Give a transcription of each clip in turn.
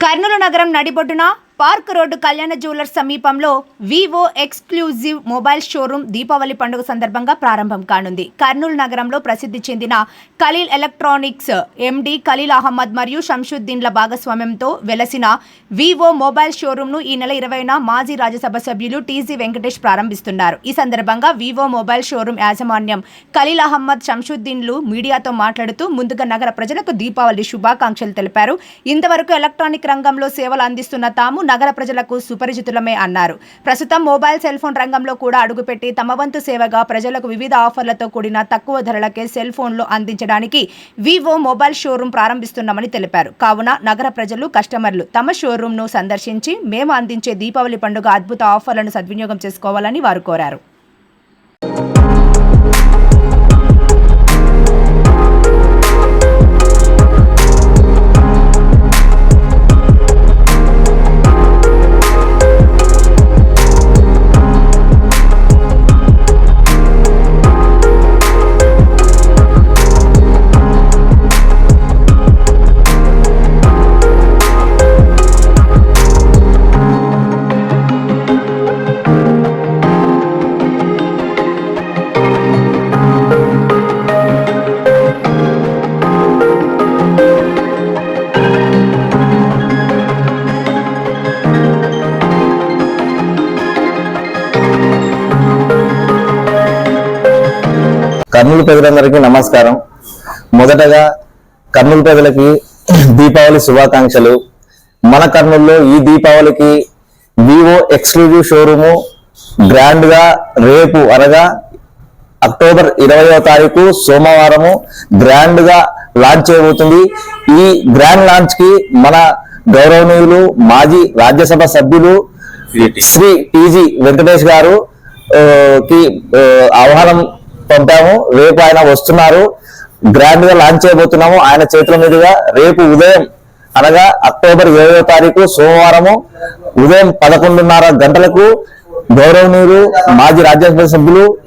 కర్నూలు నగరం నడిబొడ్డున park road Kalyan jewellers సమీపంలో Vivo exclusive mobile showroom Deepavali పండుగ సందర్భంగా ప్రారంభం కానుంది. కర్నూలు నగరంలో ప్రసిద్ధి చెందిన ఖలీల్ ఎలక్ట్రానిక్స్ ఎండి ఖలీల్ అహ్మద్ మరియు షంషుద్దీన్ల భాగస్వామ్యంతో వెలసిన వివో మొబైల్ షోరూంను ఈ నెల ఇరవైన మాజీ రాజ్యసభ సభ్యులు టీజీ వెంకటేష్ ప్రారంభిస్తున్నారు. ఈ సందర్భంగా వివో మొబైల్ షోరూం యాజమాన్యం ఖలీల్ అహ్మద్ షంషుద్దీన్లు మీడియాతో మాట్లాడుతూ ముందుగా నగర ప్రజలకు దీపావళి శుభాకాంక్షలు తెలిపారు. ఇంతవరకు ఎలక్ట్రానిక్ రంగంలో సేవలు అందిస్తున్న తాము నగర ప్రజలకు సుపరిచితులమే అన్నారు. ప్రస్తుతం మొబైల్ సెల్ ఫోన్ రంగంలో కూడా అడుగుపెట్టి తమ వంతు సేవగా ప్రజలకు వివిధ ఆఫర్లతో కూడిన తక్కువ ధరలకే సెల్ ఫోన్లు అందించడానికి వివో మొబైల్ షోరూం ప్రారంభిస్తున్నామని తెలిపారు. కావున నగర ప్రజలు కస్టమర్లు తమ షోరూంను సందర్శించి మేము అందించే దీపావళి పండుగ అద్భుత ఆఫర్లను సద్వినియోగం చేసుకోవాలని వారు కోరారు. కర్నూలు ప్రజలందరికీ నమస్కారం. మొదటగా కర్నూలు ప్రజలకి దీపావళి శుభాకాంక్షలు. మన కర్నూలులో ఈ దీపావళికి వివో ఎక్స్క్లూజివ్ షోరూము గ్రాండ్గా రేపు అనగా అక్టోబర్ ఇరవయో తారీఖు సోమవారము గ్రాండ్గా లాంచ్ చేయబోతుంది. ఈ గ్రాండ్ లాంచ్కి మన గౌరవనీయులు మాజీ రాజ్యసభ సభ్యులు శ్రీ టిజి వెంకటేష్ గారు కి ఆహ్వానం పంపాము రేపు ఆయన వస్తున్నారు. గ్రాండ్గా లాంచ్ చేయబోతున్నాము. ఆయన చేతుల మీదుగా రేపు ఉదయం అనగా అక్టోబర్ ఇరవై తారీఖు సోమవారము ఉదయం పదకొండున్నర గంటలకు గౌరవనీయులు మాజీ రాజ్యసభ సభ్యులు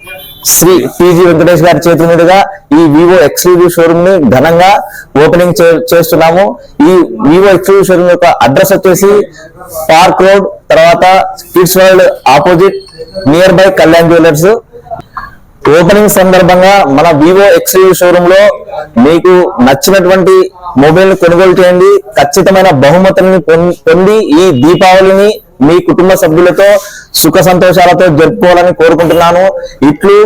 శ్రీ పిజి వెంకటేష్ గారి చేతుల మీదుగా ఈ వివో ఎక్స్క్లూజివ్ షోరూమ్ని ఘనంగా ఓపెనింగ్ చే- చేస్తున్నాము. ఈ వివో ఎక్స్క్లూజివ్ షోరూమ్ యొక్క అడ్రస్ వచ్చేసి పార్క్ రోడ్ తర్వాత kids world opposite near by Kalyan jewellers. Opening సందర్భంగా మన వివో ఎక్స్యూ షోరూమ్లో మీకు నచ్చినటువంటి మొబైల్ కొనుగోలు చేయండి. ఖచ్చితమైన బహుమతుల్ని పొంది ఈ దీపావళిని మీ కుటుంబ సభ్యులతో సుఖ సంతోషాలతో జరుపుకోవాలని కోరుకుంటున్నాను. ఇట్లు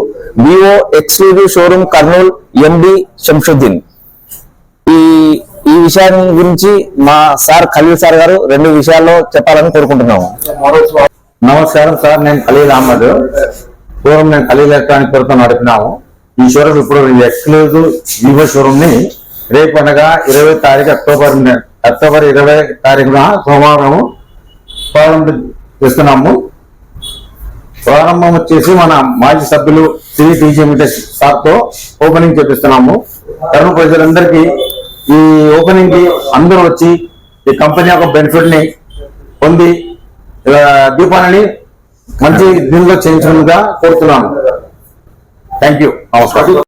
Vivo exclusive showroom Kurnool MD Shamshuddin. ఈ ఈ విషయాన్ని గురించి మా సార్ ఖలీల్ సార్ గారు రెండు విషయాల్లో చెప్పాలని కోరుకుంటున్నాము. నమస్కారం సార్ నేను ఖలీల్ అహ్మద్. పూర్వం నేను అలీ ఎలక్ట్రానిక్ కొరత నడిపినాము. ఈ షోరూమ్ ఇప్పుడు ఎక్స్క్లూజివ్ వివో షోరూమ్ని రేపు అనగా ఇరవై తారీఖు అక్టోబర్ అక్టోబర్ ఇరవై తారీఖున సోమవారం ప్రారంభం చేస్తున్నాము. ప్రారంభం వచ్చేసి మన మాజీ సభ్యులు శ్రీ టీజీ సార్తో ఓపెనింగ్ చేపిస్తున్నాము. తరుణ ప్రజలందరికీ ఈ ఓపెనింగ్కి అందరూ వచ్చి ఈ కంపెనీ యొక్క బెనిఫిట్ని పొంది ఇలా మంచి దీనిలో చేయించడంగా కోరుతున్నాను. థ్యాంక్ యూ నమస్కారం